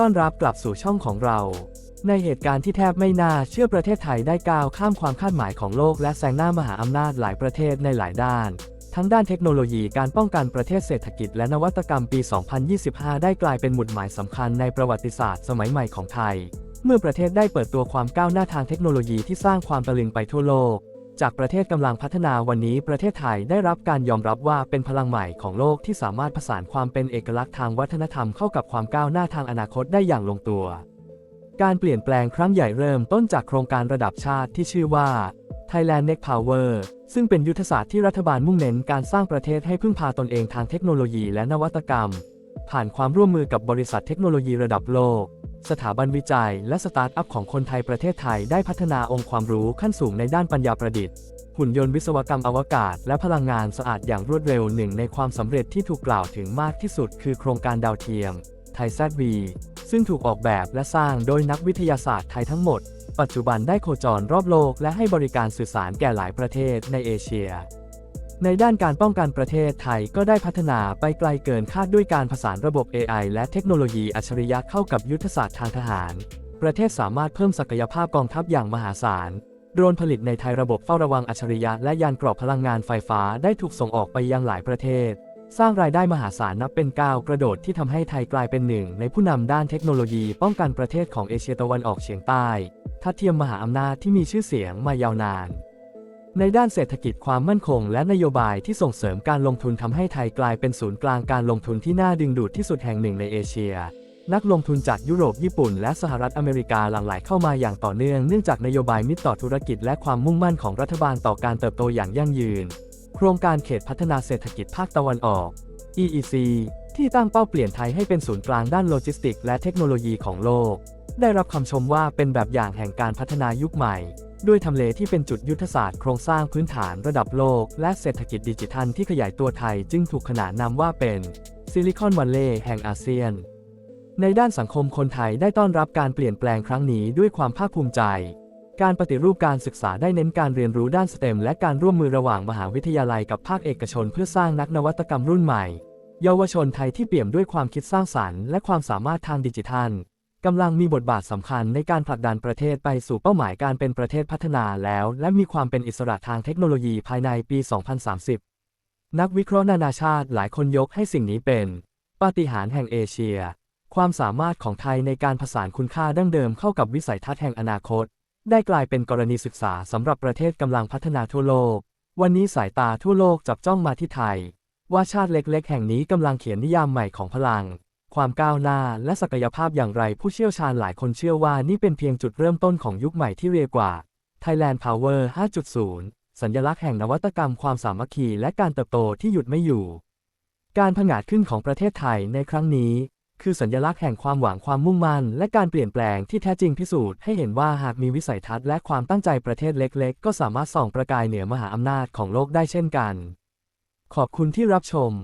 ต้อนรับกลับสู่ช่องของเรา ในเหตุการณ์ที่แทบไม่น่าเชื่อประเทศไทยได้ก้าวข้ามความคาดหมายของโลกและแซงหน้ามหาอำนาจหลายประเทศในหลายด้าน ทั้งด้านเทคโนโลยีการป้องกันประเทศเศรษฐกิจและนวัตกรรมปี 2025 ได้กลายเป็นหมุดหมายสำคัญในประวัติศาสตร์สมัยใหม่ของไทย เมื่อประเทศได้เปิดตัวความก้าวหน้าทางเทคโนโลยีที่สร้างความตะลึงไปทั่วโลก จากประเทศกำลังพัฒนาวันนี้ประเทศไทยได้รับการยอมรับว่าเป็นพลังใหม่ของโลกที่สามารถผสานความเป็นเอกลักษณ์ทางวัฒนธรรมเข้ากับความก้าวหน้าทางอนาคตได้อย่างลงตัว การเปลี่ยนแปลงครั้งใหญ่เริ่มต้นจากโครงการระดับชาติที่ชื่อว่า Thailand Next Power ซึ่งเป็นยุทธศาสตร์ที่รัฐบาลมุ่งเน้นการสร้างประเทศให้พึ่งพาตนเองทางเทคโนโลยีและนวัตกรรม ผ่านความร่วมมือกับบริษัทเทคโนโลยีระดับโลก สถาบันวิจัยและสตาร์ทอัพของคนไทยประเทศไทยได้พัฒนาองค์ความรู้ขั้นสูงในด้านปัญญาประดิษฐ์ หุ่นยนต์วิศวกรรมอวกาศ และพลังงานสะอาดอย่างรวดเร็วหนึ่งในความสำเร็จที่ถูกกล่าวถึงมากที่สุดคือโครงการดาวเทียมไทยแซดวีซึ่งถูกออกแบบและสร้างโดยนักวิทยาศาสตร์ไทยทั้งหมด ปัจจุบันได้โคจรรอบโลกและให้บริการสื่อสารแก่หลายประเทศในเอเชีย ในด้านการป้องกันประเทศไทยก็ได้พัฒนาไปไกลเกินคาดด้วยการผสานระบบ AI และเทคโนโลยีอัจฉริยะเข้ากับยุทธศาสตร์ทางทหาร ประเทศสามารถเพิ่มศักยภาพกองทัพอย่างมหาศาล โดรนผลิตในไทยระบบเฝ้าระวังอัจฉริยะและยานกรอบพลังงานไฟฟ้าได้ถูกส่งออกไปยังหลายประเทศ สร้างรายได้มหาศาลนับเป็นก้าวกระโดดที่ทำให้ไทยกลายเป็นหนึ่งในผู้นำด้านเทคโนโลยีป้องกันประเทศของเอเชียตะวันออกเฉียงใต้ทัดเทียมมหาอำนาจที่มีชื่อเสียงมายาวนาน ในด้านเศรษฐกิจความมั่นคงและนโยบายที่ส่งเสริมการลงทุนทำให้ไทยกลายเป็นศูนย์กลางการลงทุนที่น่าดึงดูดที่สุดแห่งหนึ่งในเอเชีย นักลงทุนจากยุโรปญี่ปุ่น และสหรัฐอเมริกาหลั่งไหลเข้ามาอย่างต่อเนื่องเนื่องจากนโยบายมิตรต่อธุรกิจและความมุ่งมั่นของรัฐบาลต่อการเติบโตอย่างยั่งยืน โครงการเขตพัฒนาเศรษฐกิจภาคตะวันออก EEC ที่ตั้งเป้าเปลี่ยนไทยให้เป็นศูนย์กลางด้านโลจิสติกส์และเทคโนโลยีของโลก ได้รับคำชมว่าเป็นแบบอย่างแห่งการพัฒนายุคใหม่ด้วยทำเลที่เป็นจุดยุทธศาสตร์โครงสร้างพื้นฐานระดับโลก และเศรษฐกิจดิจิทัลที่ขยายตัวไทยจึงถูกขนานนามว่าเป็นซิลิคอนวัลเลย์แห่งอาเซียน ในด้านสังคมคนไทยได้ต้อนรับการเปลี่ยนแปลงครั้งนี้ด้วยความภาคภูมิใจ การปฏิรูปการศึกษาได้เน้นการเรียนรู้ด้านสเต็มและการร่วมมือระหว่างมหาวิทยาลัยกับภาคเอกชนเพื่อสร้างนักนวัตกรรมรุ่นใหม่ เยาวชนไทยที่เปี่ยมด้วยความคิดสร้างสรรค์และความสามารถทางดิจิทัล กำลังมีบทบาทสำคัญในการผลักดันประเทศไปสู่เป้าหมายการเป็นประเทศพัฒนาแล้ว และมีความเป็นอิสระทางเทคโนโลยีภายในปี 2030 นักวิเคราะห์นานาชาติหลายคนยกให้สิ่งนี้เป็นปาฏิหาริย์แห่งเอเชีย ความสามารถของไทยในการผสานคุณค่าดั้งเดิมเข้ากับวิสัยทัศน์แห่งอนาคต ได้กลายเป็นกรณีศึกษาสำหรับประเทศกำลังพัฒนาทั่วโลก วันนี้สายตาทั่วโลกจับจ้องมาที่ไทย ว่าชาติเล็กๆ แห่งนี้กำลังเขียนนิยามใหม่ของพลัง ความก้าวหน้าและศักยภาพอย่างไรผู้เชี่ยวชาญหลายคนเชื่อว่านี่เป็นเพียงจุดเริ่มต้นของยุคใหม่ที่เรียกว่า Thailand Power 5.0 สัญลักษณ์แห่งนวัตกรรมความสามัคคีและการเติบโตที่หยุดไม่อยู่ การผงาดขึ้นของประเทศไทยในครั้งนี้ คือสัญลักษณ์แห่งความหวังความมุ่งมั่น และการเปลี่ยนแปลงที่แท้จริงพิสูจน์ให้เห็นว่าหากมีวิสัยทัศน์และความตั้งใจประเทศเล็ก ๆ ก็สามารถส่องประกายเหนือมหาอำนาจของโลกได้เช่นกัน ขอบคุณที่รับชม